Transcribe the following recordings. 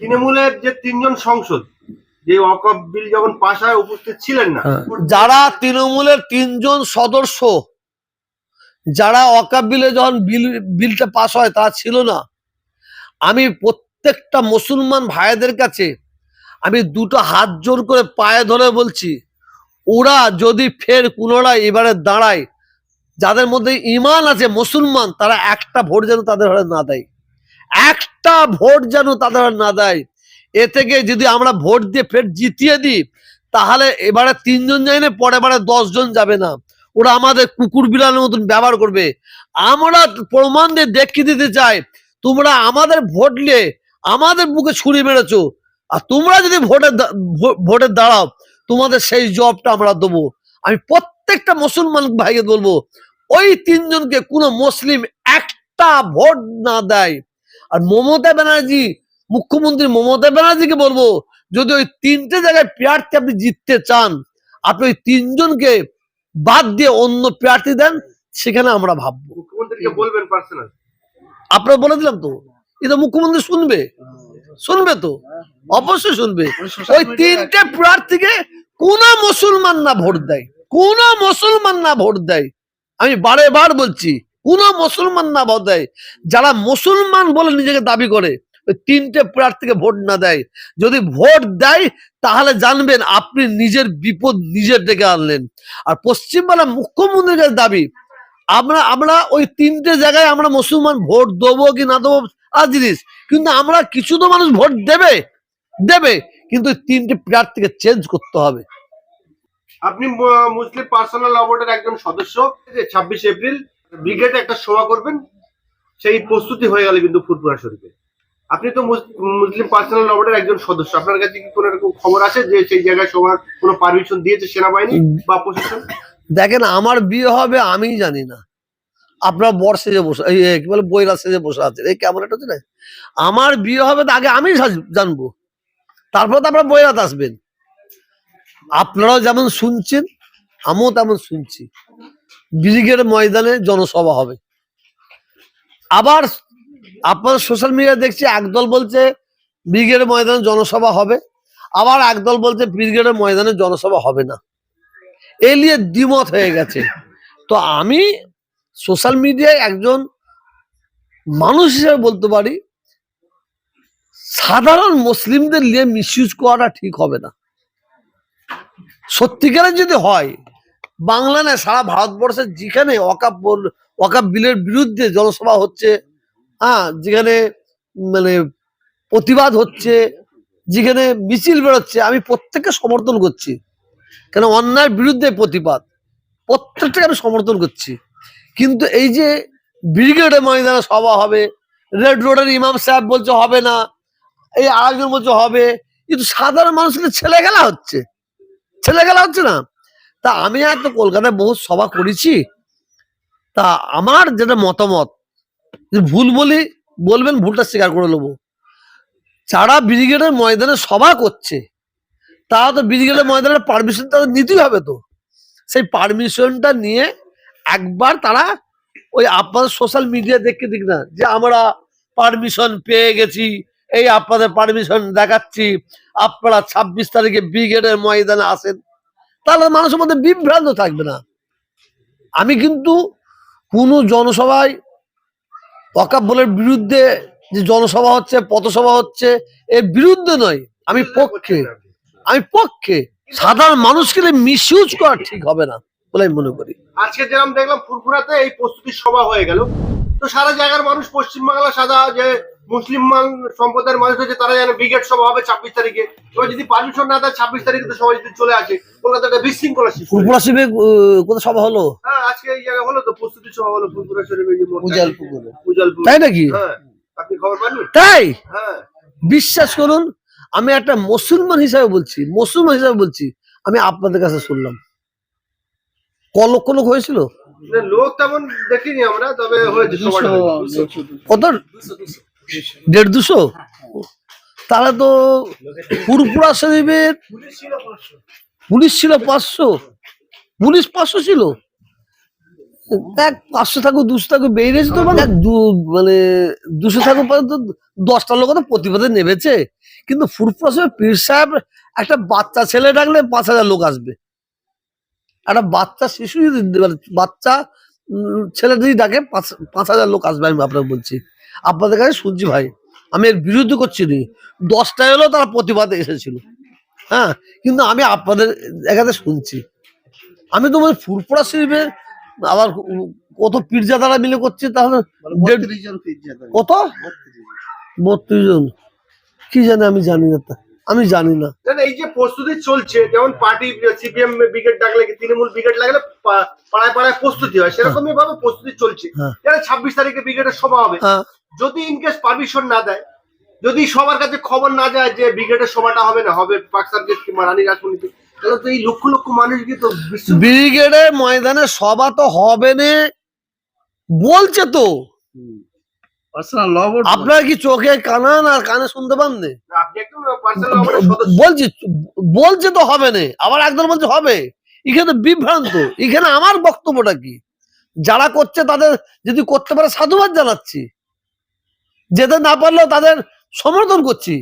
তৃণমূলের যে তিনজন সংসদ যে ওয়াকফ বিল যখন পাশ হয় উপস্থিত ছিলেন না। যারা তৃণমূলের তিনজন সদস্য যারা অকাপ বিলে যখন বিল বিলটা পাশ হয় তা ছিল না। আমি প্রত্যেকটা মুসলমান ভাইদের কাছে আমি দুটো হাত জোর করে পায়ে ধরে বলছি ওরা যদি ফের পুনরায় এবারে দাঁড়ায় যাদের মধ্যে ইমান আছে মুসলমান তারা একটা ভোট যেন তাদের ঘরে না দেয়। একটা ভোট যেন তাদের না দেয়। এ থেকে যদি আমরা ভোট দিয়ে ফের জিতিয়ে দিই, তাহলে এবারে তিনজন যায় না পরে বারে দশজন যাবে না। ওরা আমাদের কুকুর বিড়ালের মতন ব্যবহার করবে। আমরা প্রমাণ দিয়ে দেখিয়ে দিতে চাই, তোমরা আমাদের ভোট নিয়ে আমাদের বুকে ছুরি মেরেছো। আর তোমরা যদি ভোটে ভোটে দাঁড়াও, তোমাদের সেই জবটা আমরা দেবো। আমি প্রত্যেকটা মুসলমান ভাইকে বলব, ওই তিনজনকে কোনো মুসলিম একটা ভোট না দেয়। আর মমতা ব্যানার্জি মুখ্যমন্ত্রী মমতা ব্যানার্জিকে বলব যদি ওই তিনটে জায়গায় প্রার্থী আপনি জিততে চান আপনি ওই তিনজনকে বাদ দিয়ে অন্য প্রার্থী দেন সেখানে আমরা ভাববো। আপনারা বলে দিলাম তো? এটা মুখ্যমন্ত্রী শুনবে। শুনবে তো? অবশ্যই শুনবে। ওই তিনটে প্রার্থীকে কোন মুসলমান না ভোট দেয়। কোন মুসলমান না ভোট দেয়। আমি বারে বার বলছি কোন মুসলমান না ভোট দেয়। যারা মুসলমান বলে নিজেকে দাবি করে, ওই তিনটে প্রার্থীকে ভোট না দেয়। যদি ভোট দেয়, তাহলে জানবেন আপনি নিজের বিপদ নিজের ডেকে আনলেন। আর পশ্চিমবাংলার মুখ্যমন্ত্রীর দাবি, আমরা আমরা ওই তিনটে জায়গায় আমরা মুসলমান ভোট দেবো কি না দেবো, আর জিনিস। কিন্তু আমরা কিছু তো মানুষ ভোট দেবে দেবে, কিন্তু তিনটে প্রার্থীকে চেঞ্জ করতে হবে। আপনি মুসলিম পার্সোনাল ল একজন সদস্য, ছাব্বিশ এপ্রিল ব্রিগেডে একটা সভা করবেন, সেই প্রস্তুতি হয়ে গেল কিন্তু ফুরপুরা শরীফে। আপনি তো মুসলিম পার্সোনাল ল একজন সদস্য। আপনার কাছে কি কোনো এরকম খবর আছে যে সেই জায়গায় সভার কোনো পারমিশন দিয়েছে সেনাবাহিনী বা প্রশাসন? দেখেন, আমার বিয়ে হবে আমিই জানি না। আপনার বর সেজে বসে কি বলে, বইরা সেজে বসে আছে। এই কেমন একটা না? আমার বিয়ে হবে তো আগে আমি জানব। তারপর তো আপনার বইরাত আসবেন। আপনারাও যেমন শুনছেন, আমিও তেমন শুনছি। ব্রিগেড ময়দানে জনসভা হবে। আবার আপনার সোশ্যাল মিডিয়া দেখছি একদল বলছে ব্রিগেড ময়দানে জনসভা হবে, আবার একদল বলছে ব্রিগেডের ময়দানে জনসভা হবে না। এ নিয়ে দ্বিমত হয়ে গেছে। তো আমি সোশ্যাল মিডিয়ায় একজন মানুষ হিসেবে বলতে পারি, সাধারণ মুসলিমদের নিয়ে মিসইউজ করাটা ঠিক হবে না। সত্যিকারের যদি হয় বাংলা না, সারা ভারতবর্ষের যেখানে বল- ওয়াকাপ বিলের বিরুদ্ধে জনসভা হচ্ছে হ্যাঁ যেখানে মানে প্রতিবাদ হচ্ছে, যেখানে মিছিল বেরোচ্ছে, আমি প্রত্যেককে সমর্থন করছি। কেন, অন্যায়ের বিরুদ্ধে প্রতিবাদ, প্রত্যেকটাকে আমি সমর্থন করছি। কিন্তু এই যে ব্রিগেডে ময়দানে সভা হবে, রেড রোডের ইমাম সাহেব বলছে হবে না, এই আরেকজন বলছে হবে, কিন্তু সাধারণ মানুষকে ছেলে খেলা হচ্ছে। ছেলে খেলা হচ্ছে না। তা আমি আর তো কলকাতায় বহু সভা করেছি। তা আমার যেটা মতামত ভুল বলি, বলবেন, ভুলটা স্বীকার করে নেব। যারা ব্রিগেডের ময়দানে সভা করছে, তারা তো ব্রিগেডের ময়দানের পারমিশন তাদের নিতেই হবে তো। সেই পারমিশনটা নিয়ে একবার তারা ওই আপনাদের সোশ্যাল মিডিয়া দেখে দিক না, যে আমরা পারমিশন পেয়ে গেছি, এই আপনাদের পারমিশন দেখাচ্ছি, আপনারা ছাব্বিশ তারিখে ব্রিগেডের ময়দানে আসেন। তাহলে মানুষের মধ্যে বিভ্রান্ত থাকবে না। আমি কিন্তু কোনো জনসভায় ওয়াকাব বলের বিরুদ্ধে যে জনসভা হচ্ছে, পথসভা হচ্ছে, এর বিরুদ্ধে নয়। আমি পক্ষে আমি পক্ষে সাধারণ মানুষকে মিসইউজ করা ঠিক হবে না বলে আমি মনে করি। আজকে যেরকম দেখলাম ফুরফুরাতে এই প্রস্তুতির সভা হয়ে গেল। তো সারা জায়গার মানুষ পশ্চিমবাংলা সাদা যে মুসলিম মান- সম্প্রদায়ের মানুষ আছে তারা যেন ব্রিগেড সভা হবে ছাব্বিশ তারিখে। এবার যদি পারমিশন না দেয় ছাব্বিশ তারিখে তো সবাই যদি চলে আসে কলকাতাটা বিশৃঙ্খলা সৃষ্টি হয়ে ফুরপুরা শিবে কোথায় সভা হলো? হ্যাঁ আজকে এই জায়গায় হলো তো প্রস্তুতি সভা হলো ফুরফুরা শরীফে। উজালপুকুরে। উজালপুর তাই নাকি? হ্যাঁ আপনি খবর পাননি তাই? হ্যাঁ। বিশ্বাস করুন আমি একটা মুসলমান হিসাবে বলছি মুসলমান হিসাবে বলছি আমি আপনাদের কাছে শুনলাম। কলক কলক হয়েছিল? লোক তেমন দেখিনি আমরা তবে হয়েছে কত? দেড় দুশো? তাহলে তো পুরপুরা শরীফের পুলিশ ছিল পাঁচশো। পুলিশ পাঁচশো ছিল? এক পাঁচশো থাকুক, দুশো থাকুক, বেরিয়েছে তো মানে। মানে দুশো থাকুক পর্যন্ত দশটা লোক তো প্রতিবাদে নেমেছে। কিন্তু ফুরফুরা পীর সাহেব একটা বাচ্চা ছেলে ডাকলে পাঁচ হাজার লোক আসবে। একটা বাচ্চা শিশু যদি মানে বাচ্চা ছেলে যদি ডাকে, পাঁচ পাঁচ হাজার লোক আসবে আমি আপনাকে বলছি। আপনাদের কাছে শুনছি ভাই আমি এর বিরুদ্ধে করছি নি। দশটায় হলেও তারা প্রতিবাদে এসেছিল। হ্যাঁ কিন্তু আমি আপনাদের এখানে শুনছি। আমি তো মানে ফুরফুরা শরীফে আবার কত পীরজাদারা মিলে করছে তাহলে কত? বত্রিশ জন। কি জানে আমি জানি না তা। আমি জানি না। এই যে প্রস্তুতি চলছে যেমন পার্টি সিপিএম ব্রিগেড ডাকলে কি তৃণমূল ব্রিগেড লাগলে পা- পাড়ায় পাড়ায় প্রস্তুতি হয়? সেরকমই ভাবে প্রস্তুতি চলছে। হ্যাঁ। ছাব্বিশ তারিখে ব্রিগেডের সভা হবে। হ্যাঁ। যদি ইনকেস পারমিশন না দেয় যদি সবার কাছে খবর না যায় যে ব্রিগেডের সভাটা হবে না হবে পাক সার্কিট কিংবা রানী রাজনীতি তাহলে তো এই লক্ষ লক্ষ মানুষ গিয়ে তো ব্রিগেডের ময়দানে সভা তো হবে না বলছে তো। আপনারা কি চোখে কানান আর কানে শুনতে পান না? আপনি একদম পার্সোনাল সদস্য। বলছি বলছে তো হবে না আবার একদল বলছে হবে। এখানে বিভ্রান্ত এখানে আমার বক্তব্যটা কি? যারা করছে তাদের যদি করতে পারে সাধুবাদ জানাচ্ছি। যেতে না পারলেও তাদের সমর্থন করছি।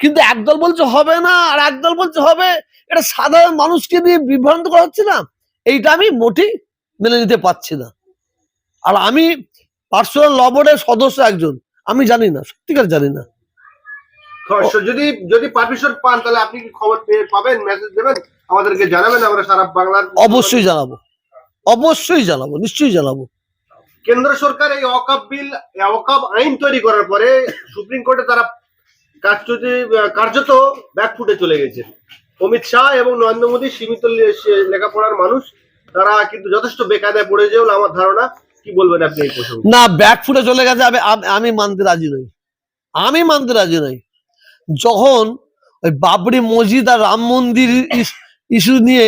কিন্তু একদল বলছে হবে না আর একদল বলছে হবে। এটা সাধারণ মানুষকে দিয়ে বিভ্রান্ত করা হচ্ছে না। এইটা আমি মোটেই মেনে নিতে পারছি না। আর আমি পার্সোনাল ল বোর্ডের সদস্য একজন। আমি জানি না সত্যিকার জানি না। যদি যদি পারমিশন পান তাহলে আপনি কি খবর পেয়ে পাবেন মেসেজ দেবেন? আমাদেরকে জানাবেন আমরা সারা বাংলার অবশ্যই জানাব। অবশ্যই জানাব নিশ্চয়ই জানাব। কেন্দ্র সরকার এই অকাপ বিল অকাপ আইন তৈরি করার পরে সুপ্রিম কোর্টে তারা কার্যত কার্যত ব্যাকফুটে চলে গেছে। অমিত শাহ এবং নরেন্দ্র মোদী সীমিত লেখাপড়ার মানুষ, তারা কিন্তু যথেষ্ট বেকায়দায় পড়ে বলে আমার ধারণা। কি বলবেন আপনি এই প্রসঙ্গে? না ব্যাকফুটে চলে গেছে, আমি মানতে রাজি নই। আমি মানতে রাজি নই। যখন ওই বাবরি মসজিদ আর রাম মন্দির ইস্যু নিয়ে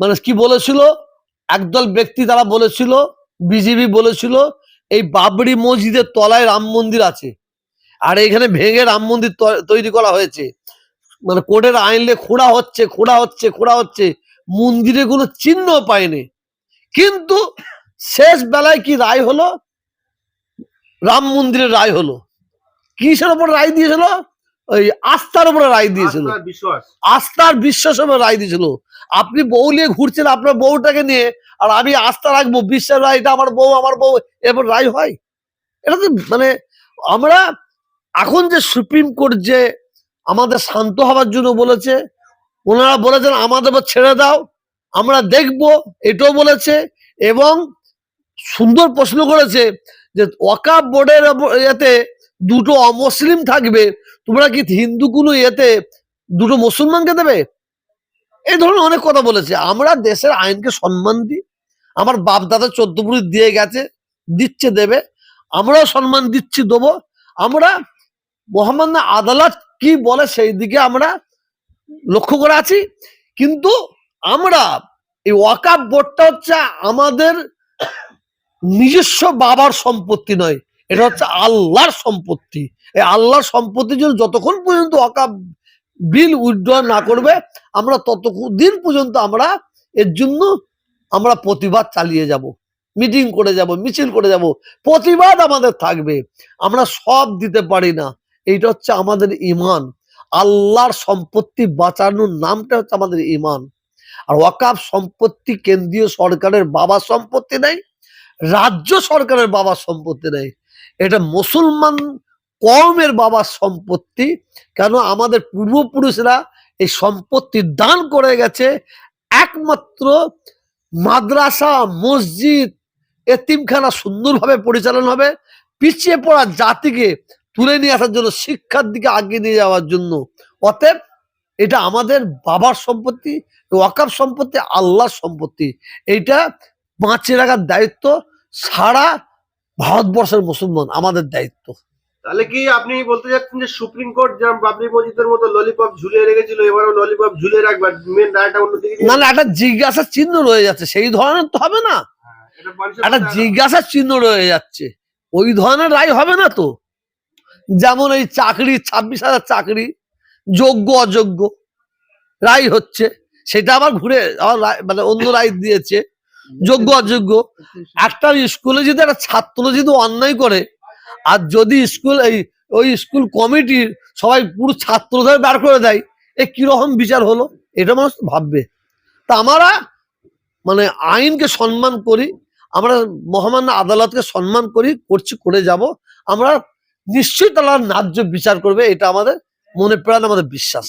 মানে কি বলেছিল? একদল ব্যক্তি তারা বলেছিল বিজেপি বলেছিল, এই বাবরি মসজিদের তলায় রাম মন্দির আছে। আর এখানে ভেঙে রাম মন্দির তৈরি করা হয়েছে। মানে কোর্টের আইনলে খোঁড়া হচ্ছে খোঁড়া হচ্ছে খোঁড়া হচ্ছে, মন্দিরে কোনো চিহ্ন পায়নি। কিন্তু শেষ বেলায় কি রায় হলো? রাম মন্দিরের রায় হলো। কিসের ওপর রায় দিয়েছিল? ওই আস্থার উপরে রায় দিয়েছিল। বিশ্বাস। আস্থার বিশ্বাসের উপর রায় দিয়েছিল। আপনি বউ নিয়ে ঘুরছেন আপনার বউটাকে নিয়ে আর আমি আস্থা রাখব বিশ্বাস রায় এটা আমার বউ আমার বউ এরপর রায় হয়। এটা তো মানে আমরা এখন যে সুপ্রিম কোর্ট যে আমাদের শান্ত হওয়ার জন্য বলেছে ওনারা বলেছেন আমাদের ছেড়ে দাও আমরা দেখব এটাও বলেছে এবং সুন্দর প্রশ্ন করেছে যে ওয়াকাব বোর্ডের এতে দুটো অমুসলিম থাকবে, তোমরা কি হিন্দু কোনো এতে দুটো মুসলমানকে দেবে? এই ধরনের অনেক কথা বলেছে। আমরা দেশের আইনকে সম্মান দিই, আমার বাপ দাদা চোদ্দ পুরুষ দিয়ে গেছে, দিচ্ছে, দেবে। আমরাও সম্মান দিচ্ছি, দেবো। আমরা মহামান্য আদালত কি বলে সেই দিকে আমরা লক্ষ্য করে আছি। কিন্তু আমরা এই ওয়াকাব বোর্ডটা হচ্ছে আমাদের নিজস্ব বাবার সম্পত্তি নয় এটা হচ্ছে আল্লাহর সম্পত্তি। এই আল্লাহর সম্পত্তির জন্য যতক্ষণ পর্যন্ত ওয়াকাব বিল উইথড্র না করবে, আমরা ততদিন পর্যন্ত আমরা এর জন্য আমরা প্রতিবাদ চালিয়ে যাব মিটিং করে যাব, মিছিল করে যাব, প্রতিবাদ আমাদের থাকবে। আমরা সব দিতে পারি না। এইটা হচ্ছে আমাদের ইমান আল্লাহর সম্পত্তি বাঁচানোর নামটা হচ্ছে আমাদের ইমান আর ওয়াকাফ সম্পত্তি কেন্দ্রীয় সরকারের বাবার সম্পত্তি নেই, রাজ্য সরকারের বাবার সম্পত্তি নেই। এটা মুসলমান কমের বাবার সম্পত্তি। কেন? আমাদের পূর্বপুরুষরা এই সম্পত্তি দান করে গেছে। একমাত্র মাদ্রাসা, মসজিদ, এতিমখানা সুন্দরভাবে পরিচালনা হবে। পিছিয়ে পড়া জাতিকে তুলে নিয়ে আসার জন্য, শিক্ষার দিকে আগিয়ে নিয়ে যাওয়ার জন্য। অতএব এটা আমাদের বাবার সম্পত্তি ওয়াকাব সম্পত্তি, আল্লাহর সম্পত্তি। এইটা বাঁচিয়ে রাখার দায়িত্ব সারা ভারতবর্ষের মুসলমান আমাদের দায়িত্ব। তাহলে কি আপনি বলতে চাচ্ছেন যে সুপ্রিম কোর্ট যেমন বাবরি মসজিদের মতো ললিপপ ঝুলিয়ে রেখেছিল এবারও ললিপপ ঝুলিয়ে রাখবে মেন রায়টা অন্যদিকে নিয়ে- না না একটা জিজ্ঞাসার চিহ্ন রয়ে যাচ্ছে সেই ধরনের তো হবে না। এটা মানুষের একটা জিজ্ঞাসার চিহ্ন রয়ে যাচ্ছে ওই ধরনের রায় হবে না তো? যেমন এই চাকরি ছাব্বিশ হাজার চাকরি যোগ্য অযোগ্য রায় হচ্ছে সেটা আবার ঘুরে আবার মানে অন্য রায় দিয়েছে। যোগ্য, অযোগ্য। একটা স্কুলে যদি একটা ছাত্র যদি অন্যায় করে, আর যদি স্কুল এই, ওই স্কুল কমিটির সবাই পুরো ছাত্রদের বার করে দেয়, এ কীরকম বিচার হলো? এটা মানুষ ভাববে। তা আমরা মানে আইনকে সম্মান করি, আমরা মহামান্য আদালতকে সম্মান করি, করছি, করে যাব। আমরা নিশ্চয়ই তারা ন্যায্য বিচার করবে, এটা আমাদের মনে প্রাণ আমাদের বিশ্বাস।